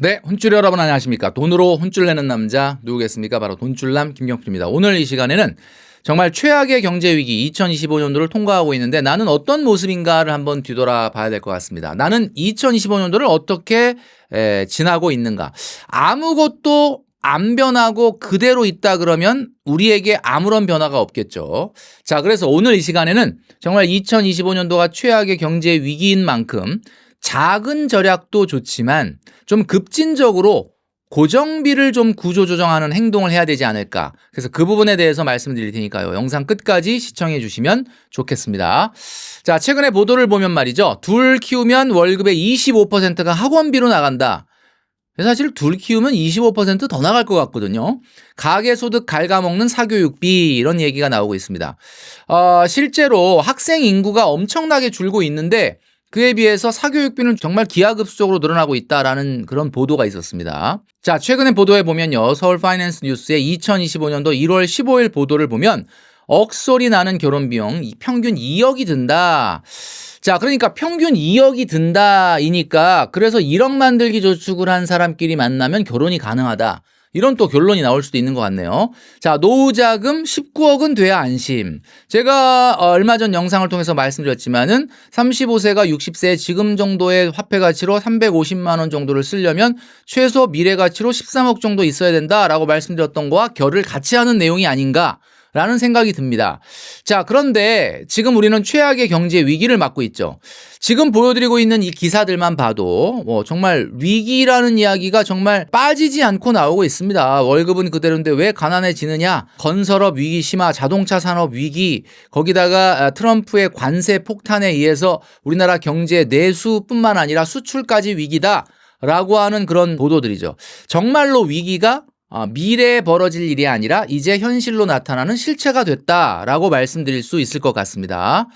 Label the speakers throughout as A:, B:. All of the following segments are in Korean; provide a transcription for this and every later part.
A: 네, 혼줄 여러분 안녕하십니까? 돈으로 혼줄 내는 남자 누구겠습니까? 바로 돈줄남 김경필입니다. 오늘 이 시간에는 정말 최악의 경제 위기 2025년도를 통과하고 있는데 나는 어떤 모습인가를 한번 뒤돌아 봐야 될 것 같습니다. 나는 2025년도를 어떻게 에, 지나고 있는가? 아무것도 안 변하고 그대로 있다 그러면 우리에게 아무런 변화가 없겠죠. 자, 그래서 오늘 이 시간에는 정말 2025년도가 최악의 경제 위기인 만큼 작은 절약도 좋지만 좀 급진적으로 고정비를 좀 구조 조정하는 행동을 해야 되지 않을까. 그래서 그 부분에 대해서 말씀드릴 테니까요. 영상 끝까지 시청해 주시면 좋겠습니다. 자, 최근에 보도를 보면 말이죠. 둘 키우면 월급의 25%가 학원비로 나간다. 사실 둘 키우면 25%더 나갈 것 같거든요. 가계 소득 갉아먹는 사교육비 이런 얘기가 나오고 있습니다. 어, 실제로 학생 인구가 엄청나게 줄고 있는데 그에 비해서 사교육비는 정말 기하급수적으로 늘어나고 있다라는 그런 보도가 있었습니다. 자, 최근에 보도에 보면요. 서울 파이낸스 뉴스의 2025년도 1월 15일 보도를 보면 억소리 나는 결혼 비용 평균 2억이 든다. 자, 그러니까 평균 2억이 든다이니까 그래서 1억 만들기 저축을 한 사람끼리 만나면 결혼이 가능하다. 이런 또 결론이 나올 수도 있는 것 같네요. 자, 노후 자금 19억은 돼야 안심. 제가 어, 얼마 전 영상을 통해서 말씀드렸지만은 35세가 60세 지금 정도의 화폐 가치로 350만 원 정도를 쓰려면 최소 미래 가치로 13억 정도 있어야 된다라고 말씀드렸던 거와 결을 같이 하는 내용이 아닌가 라는 생각이 듭니다. 자, 그런데 지금 우리는 최악의 경제 위기를 맞고 있죠. 지금 보여드리고 있는 이 기사들만 봐도 뭐 정말 위기라는 이야기가 정말 빠지지 않고 나오고 있습니다. 월급은 그대로인데 왜 가난해지느냐? 건설업 위기 심화, 자동차 산업 위기, 거기다가 아, 트럼프의 관세 폭탄에 의해서 우리나라 경제 내수뿐만 아니라 수출까지 위기다. 라고 하는 그런 보도들이죠. 정말로 위기가 어, 미래에 벌어질 일이 아니라 이제 현실로 나타나는 실체가 됐다라고 말씀드릴 수 있을 것 같습니다.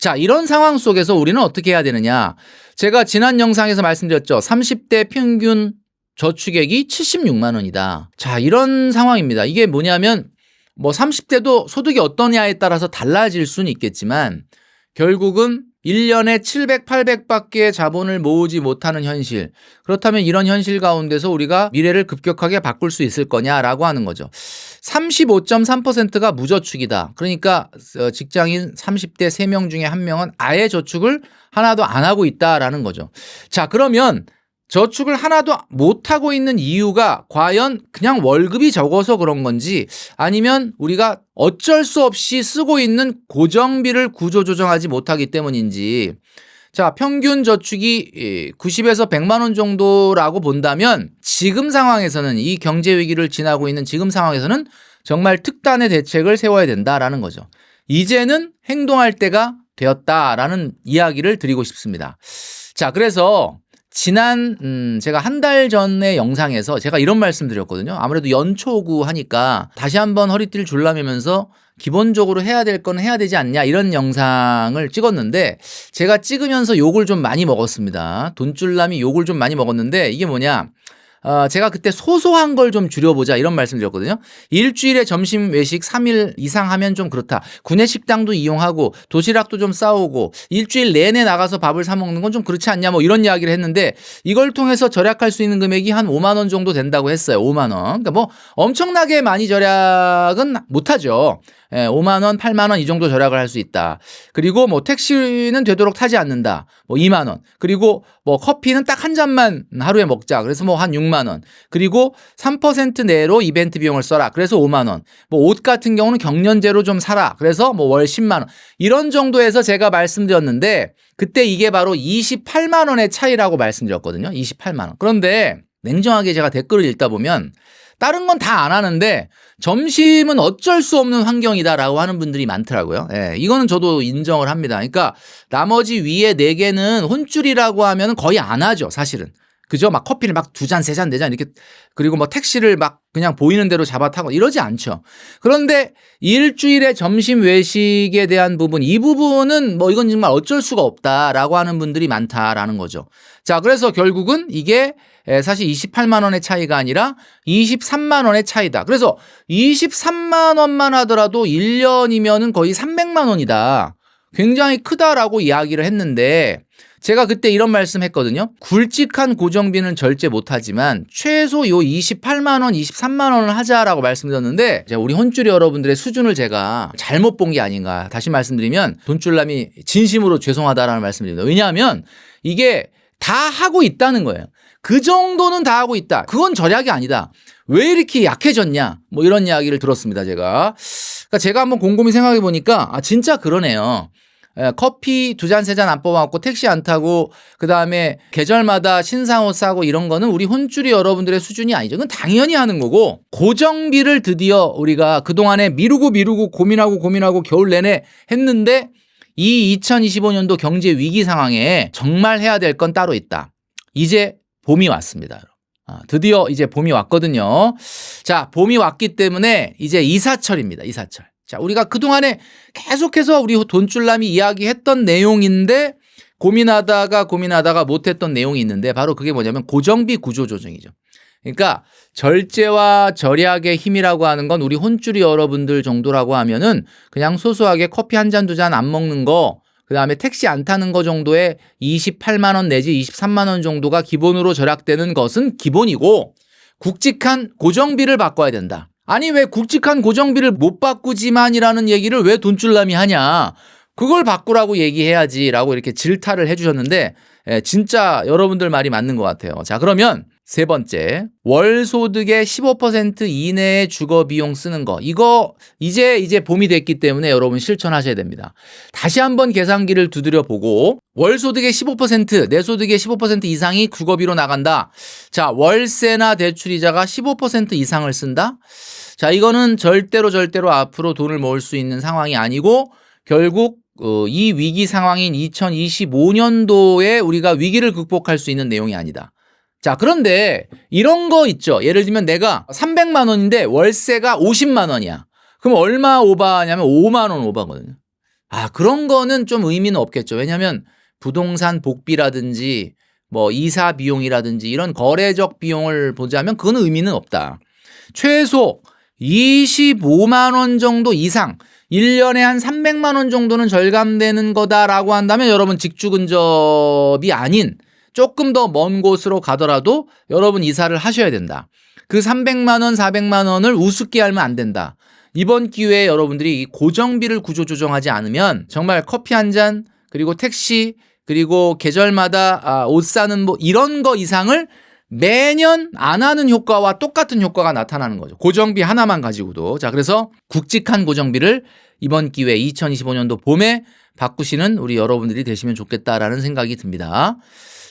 A: 자, 이런 상황 속에서 우리는 어떻게 해야 되느냐? 제가 지난 영상에서 말씀드렸죠. 30대 평균 저축액이 76만 원이다. 자, 이런 상황입니다. 이게 뭐냐면 뭐 30대도 소득이 어떠냐에 따라서 달라질 수는 있겠지만 결국은 1년에 700, 800밖에 자본을 모으지 못하는 현실. 그렇다면 이런 현실 가운데서 우리가 미래를 급격하게 바꿀 수 있을 거냐라고 하는 거죠. 35.3%가 무저축이다. 그러니까 어, 직장인 30대 3명 중에 1명은 아예 저축을 하나도 안 하고 있다라는 거죠. 자, 그러면 저축을 하나도 못하고 있는 이유가 과연 그냥 월급이 적어서 그런 건지 아니면 우리가 어쩔 수 없이 쓰고 있는 고정비를 구조조정하지 못하기 때문인지 자, 평균 저축이 90에서 100만 원 정도라고 본다면 지금 상황에서는 이 경제 위기를 지나고 있는 지금 상황에서는 정말 특단의 대책을 세워야 된다라는 거죠. 이제는 행동할 때가 되었다라는 이야기를 드리고 싶습니다. 자, 그래서 지난 음 제가 한 달 전의 영상에서 제가 이런 말씀 드렸거든요. 아무래도 연초고 하니까 다시 한번 허리띠를 졸라매면서 기본적으로 해야 될 건 해야 되지 않냐 이런 영상을 찍었는데 제가 찍으면서 욕을 좀 많이 먹었습니다. 돈줄남이 욕을 좀 많이 먹었는데 이게 뭐냐? 어, 제가 그때 소소한 걸 좀 줄여보자 이런 말씀 드렸거든요. 일주일에 점심 외식 3일 이상 하면 좀 그렇다. 구내식당도 이용하고 도시락도 좀 싸오고 일주일 내내 나가서 밥을 사 먹는 건 좀 그렇지 않냐 뭐 이런 이야기를 했는데 이걸 통해서 절약할 수 있는 금액이 한 5만 원 정도 된다고 했어요. 5만 원. 그러니까 뭐 엄청나게 많이 절약은 못하죠. 예, 5만 원, 8만 원 이 정도 절약을 할 수 있다. 그리고 뭐 택시는 되도록 타지 않는다. 뭐 2만 원. 그리고 뭐 커피는 딱 한 잔만 하루에 먹자. 그래서 뭐 한 6만 원. 그리고 3% 내로 이벤트 비용을 써라. 그래서 5만 원. 뭐 옷 같은 경우는 경년제로 좀 사라. 그래서 뭐 월 10만 원. 이런 정도에서 제가 말씀드렸는데 그때 이게 바로 28만 원의 차이라고 말씀드렸거든요. 28만 원. 그런데 냉정하게 제가 댓글을 읽다 보면 다른 건 다 안 하는데 점심은 어쩔 수 없는 환경이다라고 하는 분들이 많더라고요. 예, 이거는 저도 인정을 합니다. 그러니까 나머지 위에 네 개는 혼줄이라고 하면 거의 안 하죠, 사실은. 그죠? 막 커피를 막 두 잔, 세 잔, 네 잔 이렇게 그리고 뭐 택시를 막 그냥 보이는 대로 잡아 타고 이러지 않죠. 그런데 일주일에 점심 외식에 대한 부분, 이 부분은 뭐 이건 정말 어쩔 수가 없다라고 하는 분들이 많다라는 거죠. 자, 그래서 결국은 이게 사실 28만 원의 차이가 아니라 23만 원의 차이다. 그래서 23만 원만 하더라도 1년이면은 거의 300만 원이다. 굉장히 크다라고 이야기를 했는데 제가 그때 이런 말씀 했거든요. 굵직한 고정비는 절제 못하지만 최소 요 28만 원, 23만 원을 하자라고 말씀드렸는데 우리 혼줄이 여러분들의 수준을 제가 잘못 본 게 아닌가 다시 말씀드리면 돈줄남이 진심으로 죄송하다라는 말씀드립니다. 왜냐하면 이게 다 하고 있다는 거예요. 그 정도는 다 하고 있다. 그건 절약이 아니다. 왜 이렇게 약해졌냐? 뭐 이런 이야기를 들었습니다, 제가. 그러니까 제가 한번 곰곰이 생각해 보니까 아 진짜 그러네요. 에, 커피 두 잔 세 잔 안 뽑아갖고 택시 안 타고 그 다음에 계절마다 신상 옷 사고 이런 거는 우리 혼줄이 여러분들의 수준이 아니죠. 그건 당연히 하는 거고 고정비를 드디어 우리가 그 동안에 미루고 미루고 고민하고 고민하고 겨울 내내 했는데 이 2025년도 경제 위기 상황에 정말 해야 될 건 따로 있다. 이제 봄이 왔습니다. 아, 드디어 이제 봄이 왔거든요. 자, 봄이 왔기 때문에 이제 이사철입니다. 이사철. 자, 우리가 그동안에 계속해서 우리 돈줄남이 이야기했던 내용인데 고민하다가 고민하다가 못했던 내용이 있는데 바로 그게 뭐냐면 고정비 구조 조정이죠. 그러니까 절제와 절약의 힘이라고 하는 건 우리 혼줄이 여러분들 정도라고 하면은 그냥 소소하게 커피 한 잔 두 잔 안 먹는 거 그다음에 택시 안 타는 거 정도에 28만 원 내지 23만 원 정도가 기본으로 절약되는 것은 기본이고 굵직한 고정비를 바꿔야 된다. 아니 왜 굵직한 고정비를 못 바꾸지만이라는 얘기를 왜 돈줄남이 하냐? 그걸 바꾸라고 얘기해야지라고 이렇게 질타를 해주셨는데 예, 진짜 여러분들 말이 맞는 것 같아요. 자 그러면 세 번째 월 소득의 15% 이내의 주거 비용 쓰는 거 이거 이제 이제 봄이 됐기 때문에 여러분 실천하셔야 됩니다. 다시 한번 계산기를 두드려 보고 월 소득의 15%내 소득의 15% 이상이 주거비로 나간다. 자 월세나 대출 이자가 15% 이상을 쓴다. 자 이거는 절대로 절대로 앞으로 돈을 모을 수 있는 상황이 아니고 결국 어, 이 위기 상황인 2025년도에 우리가 위기를 극복할 수 있는 내용이 아니다. 자, 그런데 이런 거 있죠. 예를 들면 내가 300만 원인데 월세가 50만 원이야. 그럼 얼마 오바냐면 5만 원 오바거든요. 아, 그런 거는 좀 의미는 없겠죠. 왜냐하면 부동산 복비라든지 뭐 이사 비용이라든지 이런 거래적 비용을 보자면 그건 의미는 없다. 최소 25만 원 정도 이상 1년에 한 300만 원 정도는 절감되는 거다라고 한다면 여러분 직주 근접이 아닌 조금 더 먼 곳으로 가더라도 여러분 이사를 하셔야 된다. 그 300만 원, 400만 원을 우습게 알면 안 된다. 이번 기회에 여러분들이 이 고정비를 구조 조정하지 않으면 정말 커피 한 잔 그리고 택시 그리고 계절마다 아, 옷 사는 뭐 이런 거 이상을 매년 안 하는 효과와 똑같은 효과가 나타나는 거죠. 고정비 하나만 가지고도. 자, 그래서 굵직한 고정비를 이번 기회 2025년도 봄에 바꾸시는 우리 여러분들이 되시면 좋겠다라는 생각이 듭니다.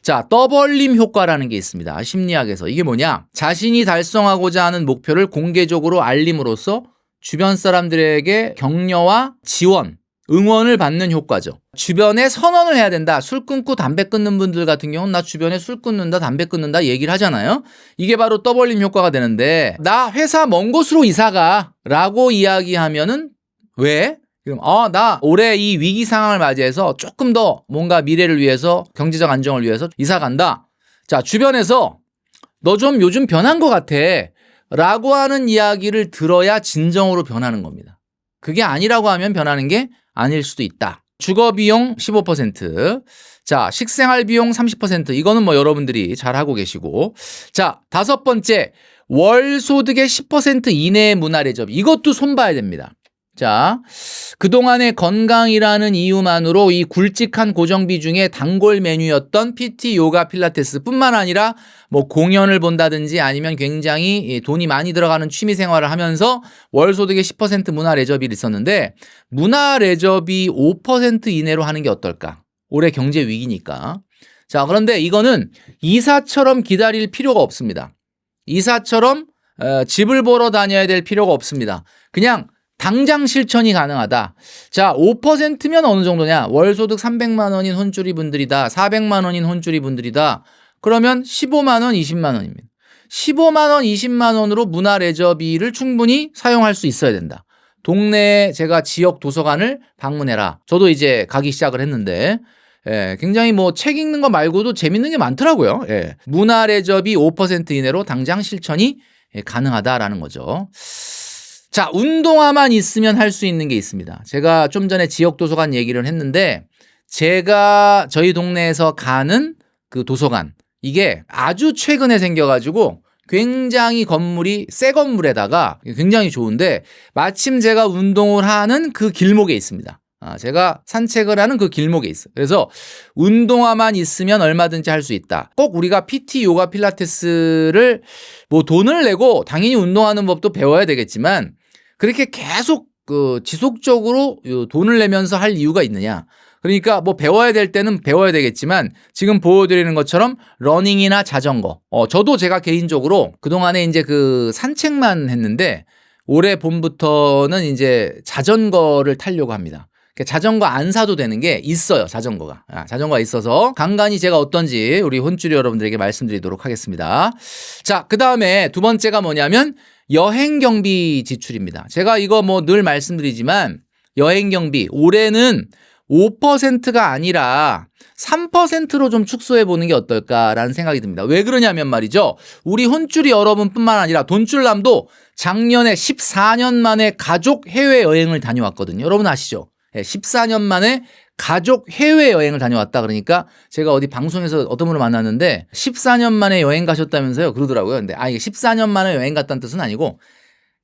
A: 자, 떠벌림 효과라는 게 있습니다. 심리학에서. 이게 뭐냐? 자신이 달성하고자 하는 목표를 공개적으로 알림으로써 주변 사람들에게 격려와 지원, 응원을 받는 효과죠. 주변에 선언을 해야 된다. 술 끊고 담배 끊는 분들 같은 경우는 나 주변에 술 끊는다, 담배 끊는다 얘기를 하잖아요. 이게 바로 떠벌림 효과가 되는데 나 회사 먼 곳으로 이사가 라고 이야기하면은 왜? 그럼 어, 나 올해 이 위기 상황을 맞이해서 조금 더 뭔가 미래를 위해서 경제적 안정을 위해서 이사 간다. 자, 주변에서 너 좀 요즘 변한 것 같아. 라고 하는 이야기를 들어야 진정으로 변하는 겁니다. 그게 아니라고 하면 변하는 게 아닐 수도 있다. 주거 비용 15%. 자, 식생활 비용 30%. 이거는 뭐 여러분들이 잘 하고 계시고. 자, 다섯 번째. 월 소득의 10% 이내의 문화 레저비. 이것도 손봐야 됩니다. 자, 그동안의 건강이라는 이유만으로 이 굵직한 고정비 중에 단골 메뉴였던 PT, 요가, 필라테스 뿐만 아니라 뭐 공연을 본다든지 아니면 굉장히 돈이 많이 들어가는 취미 생활을 하면서 월 소득의 10% 문화 레저비를 있었는데 문화 레저비 5% 이내로 하는 게 어떨까? 올해 경제 위기니까. 자, 그런데 이거는 이사처럼 기다릴 필요가 없습니다. 이사처럼 어, 집을 보러 다녀야 될 필요가 없습니다. 그냥 당장 실천이 가능하다. 자, 5%면 어느 정도냐? 월 소득 300만 원인 혼주리 분들이다. 400만 원인 혼주리 분들이다. 그러면 15만 원, 20만 원입니다. 15만 원, 20만 원으로 문화 레저비를 충분히 사용할 수 있어야 된다. 동네에 제가 지역 도서관을 방문해라. 저도 이제 가기 시작을 했는데 예, 굉장히 뭐 책 읽는 거 말고도 재밌는 게 많더라고요. 예. 문화 레저비 5% 이내로 당장 실천이 예, 가능하다라는 거죠. 자, 운동화만 있으면 할 수 있는 게 있습니다. 제가 좀 전에 지역 도서관 얘기를 했는데 제가 저희 동네에서 가는 그 도서관 이게 아주 최근에 생겨가지고 굉장히 건물이 새 건물에다가 굉장히 좋은데 마침 제가 운동을 하는 그 길목에 있습니다. 아, 제가 산책을 하는 그 길목에 있어요. 그래서 운동화만 있으면 얼마든지 할 수 있다. 꼭 우리가 PT, 요가, 필라테스를 뭐 돈을 내고 당연히 운동하는 법도 배워야 되겠지만 그렇게 계속 그 지속적으로 요 돈을 내면서 할 이유가 있느냐? 그러니까 뭐 배워야 될 때는 배워야 되겠지만 지금 보여드리는 것처럼 러닝이나 자전거. 어, 저도 제가 개인적으로 그동안에 이제 그 산책만 했는데 올해 봄부터는 이제 자전거를 타려고 합니다. 그러니까 자전거 안 사도 되는 게 있어요. 자전거가. 아, 자전거가 있어서 간간히 제가 어떤지 우리 혼주리 여러분들에게 말씀드리도록 하겠습니다. 자, 그 다음에 두 번째가 뭐냐면 여행 경비 지출입니다. 제가 이거 뭐 늘 말씀드리지만 여행 경비 올해는 5%가 아니라 3%로 좀 축소해 보는 게 어떨까라는 생각이 듭니다. 왜 그러냐면 말이죠. 우리 혼줄이 여러분뿐만 아니라 돈줄남도 작년에 14년 만에 가족 해외 여행을 다녀왔거든요. 여러분 아시죠? 14년 만에 가족 해외 여행을 다녀왔다 그러니까 제가 어디 방송에서 어떤 분을 만났는데 14년 만에 여행 가셨다면서요 그러더라고요. 근데 아 이게 14년 만에 여행 갔다는 뜻은 아니고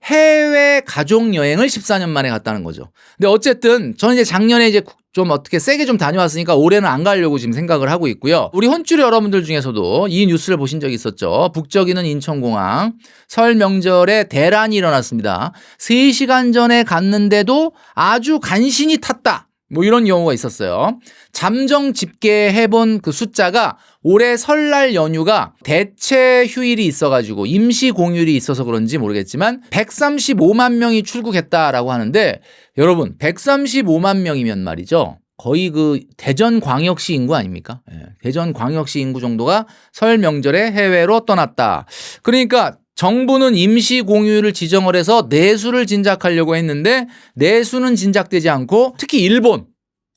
A: 해외 가족 여행을 14년 만에 갔다는 거죠. 근데 어쨌든 저는 이제 작년에 이제 좀 어떻게 세게 좀 다녀왔으니까 올해는 안 가려고 지금 생각을 하고 있고요. 우리 혼쭐 여러분들 중에서도 이 뉴스를 보신 적이 있었죠. 북적이는 인천공항 설 명절에 대란이 일어났습니다. 3시간 전에 갔는데도 아주 간신히 탔다. 뭐 이런 경우가 있었어요. 잠정 집계해본 그 숫자가 올해 설날 연휴가 대체 휴일이 있어가지고 임시 공휴일이 있어서 그런지 모르겠지만 135만 명이 출국했다라고 하는데 여러분 135만 명이면 말이죠. 거의 그 대전 광역시 인구 아닙니까? 예, 대전 광역시 인구 정도가 설 명절에 해외로 떠났다. 그러니까 정부는 임시 공휴일을 지정을 해서 내수를 진작하려고 했는데 내수는 진작되지 않고 특히 일본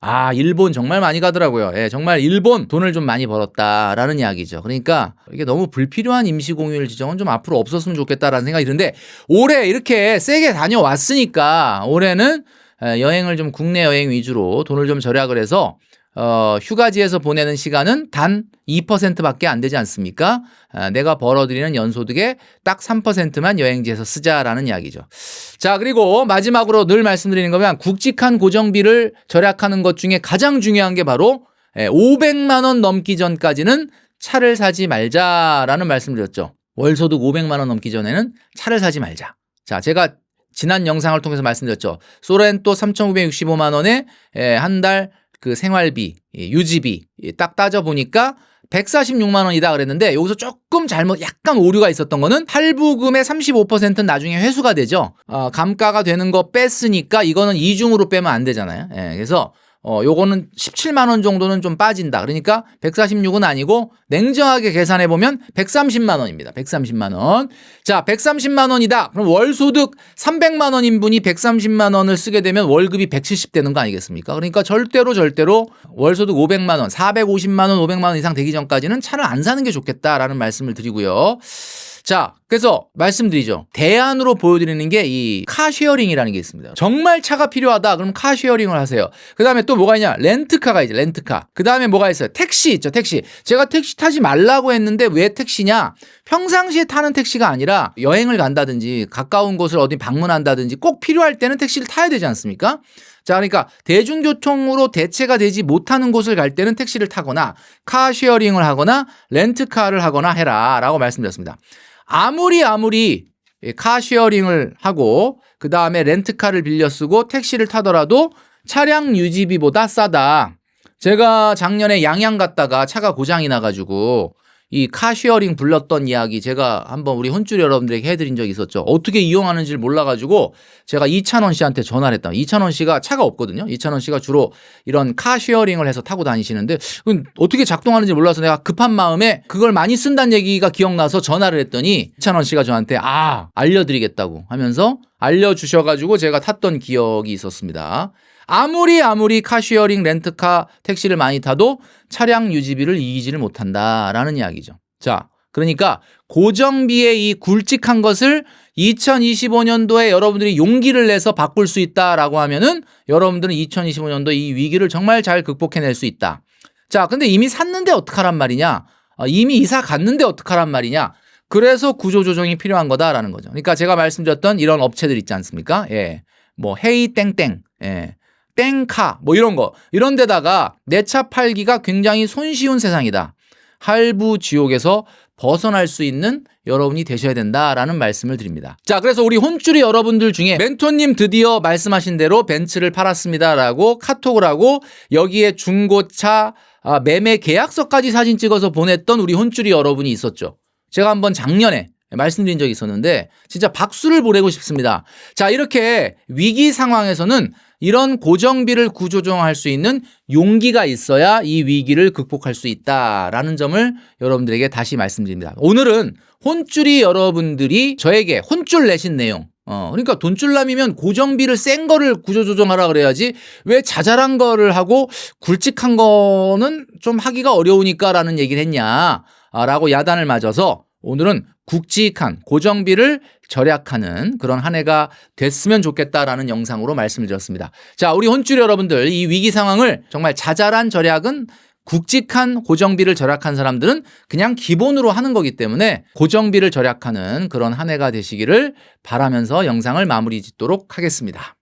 A: 아, 일본 정말 많이 가더라고요. 예, 정말 일본 돈을 좀 많이 벌었다라는 이야기죠. 그러니까 이게 너무 불필요한 임시 공휴일 지정은 좀 앞으로 없었으면 좋겠다라는 생각이 드는데 올해 이렇게 세게 다녀왔으니까 올해는 여행을 좀 국내 여행 위주로 돈을 좀 절약을 해서 어, 휴가지에서 보내는 시간은 단 2%밖에 안 되지 않습니까? 아, 내가 벌어들이는 연소득의 딱 3%만 여행지에서 쓰자라는 이야기죠. 자, 그리고 마지막으로 늘 말씀드리는 거면 굵직한 고정비를 절약하는 것 중에 가장 중요한 게 바로 500만 원 넘기 전까지는 차를 사지 말자라는 말씀드렸죠. 월소득 500만 원 넘기 전에는 차를 사지 말자. 자, 제가 지난 영상을 통해서 말씀드렸죠. 소렌토 3,965만 원에 한 달 그 생활비, 유지비 딱 따져 보니까 146만 원이다 그랬는데 여기서 조금 잘못 약간 오류가 있었던 거는 할부금의 35%는 나중에 회수가 되죠. 어, 감가가 되는 거 뺐으니까 이거는 이중으로 빼면 안 되잖아요. 예, 그래서 어, 요거는 17만 원 정도는 좀 빠진다. 그러니까 146은 아니고 냉정하게 계산해 보면 130만 원입니다. 130만 원. 자, 130만 원이다. 그럼 월 소득 300만 원인 분이 130만 원을 쓰게 되면 월급이 170 되는 거 아니겠습니까? 그러니까 절대로 절대로 월 소득 500만 원, 450만 원, 500만 원 이상 되기 전까지는 차를 안 사는 게 좋겠다라는 말씀을 드리고요. 자, 그래서 말씀드리죠. 대안으로 보여드리는 게 이 카쉐어링이라는 게 있습니다. 정말 차가 필요하다. 그럼 카쉐어링을 하세요. 그 다음에 또 뭐가 있냐? 렌트카가 있죠. 렌트카. 그 다음에 뭐가 있어요? 택시 있죠. 택시. 제가 택시 타지 말라고 했는데 왜 택시냐? 평상시에 타는 택시가 아니라 여행을 간다든지 가까운 곳을 어디 방문한다든지 꼭 필요할 때는 택시를 타야 되지 않습니까? 자, 그러니까 대중교통으로 대체가 되지 못하는 곳을 갈 때는 택시를 타거나 카쉐어링을 하거나 렌트카를 하거나 해라 라고 말씀드렸습니다. 아무리 아무리 카쉐어링을 하고 그 다음에 렌트카를 빌려 쓰고 택시를 타더라도 차량 유지비보다 싸다. 제가 작년에 양양 갔다가 차가 고장이 나가지고 이 카쉐어링 불렀던 이야기 제가 한번 우리 혼줄 여러분들에게 해드린 적이 있었죠. 어떻게 이용하는지를 몰라가지고 제가 이찬원 씨한테 전화를 했다. 이찬원 씨가 차가 없거든요. 이찬원 씨가 주로 이런 카쉐어링을 해서 타고 다니시는데 어떻게 작동하는지 몰라서 내가 급한 마음에 그걸 많이 쓴다는 얘기가 기억나서 전화를 했더니 이찬원 씨가 저한테 아 알려드리겠다고 하면서 알려주셔가지고 제가 탔던 기억이 있었습니다. 아무리 아무리 카쉐어링 렌트카 택시를 많이 타도 차량 유지비를 이기지를 못한다라는 이야기죠. 자, 그러니까 고정비의 이 굵직한 것을 2025년도에 여러분들이 용기를 내서 바꿀 수 있다라고 하면은 여러분들은 2025년도 이 위기를 정말 잘 극복해낼 수 있다. 자, 근데 이미 샀는데 어떡하란 말이냐? 어, 이미 이사 갔는데 어떡하란 말이냐? 그래서 구조조정이 필요한 거다라는 거죠. 그러니까 제가 말씀드렸던 이런 업체들 있지 않습니까? 예. 뭐, 헤이 땡땡, 예. 땡카, 뭐 이런 거. 이런 데다가 내 차 팔기가 굉장히 손쉬운 세상이다. 할부 지옥에서 벗어날 수 있는 여러분이 되셔야 된다라는 말씀을 드립니다. 자, 그래서 우리 혼쭐이 여러분들 중에 멘토님 드디어 말씀하신 대로 벤츠를 팔았습니다라고 카톡을 하고 여기에 중고차 아, 매매 계약서까지 사진 찍어서 보냈던 우리 혼쭐이 여러분이 있었죠. 제가 한번 작년에 말씀드린 적이 있었는데 진짜 박수를 보내고 싶습니다. 자, 이렇게 위기 상황에서는 이런 고정비를 구조조정할 수 있는 용기가 있어야 이 위기를 극복할 수 있다라는 점을 여러분들에게 다시 말씀드립니다. 오늘은 혼쭐이 여러분들이 저에게 혼쭐 내신 내용 어, 그러니까 돈줄남이면 고정비를 센 거를 구조조정하라 그래야지 왜 자잘한 거를 하고 굵직한 거는 좀 하기가 어려우니까라는 얘기를 했냐 아, 라고 야단을 맞아서 오늘은 굵직한 고정비를 절약하는 그런 한 해가 됐으면 좋겠다라는 영상으로 말씀을 드렸습니다. 자, 우리 혼줄 여러분들 이 위기 상황을 정말 자잘한 절약은 굵직한 고정비를 절약한 사람들은 그냥 기본으로 하는 거기 때문에 고정비를 절약하는 그런 한 해가 되시기를 바라면서 영상을 마무리 짓도록 하겠습니다.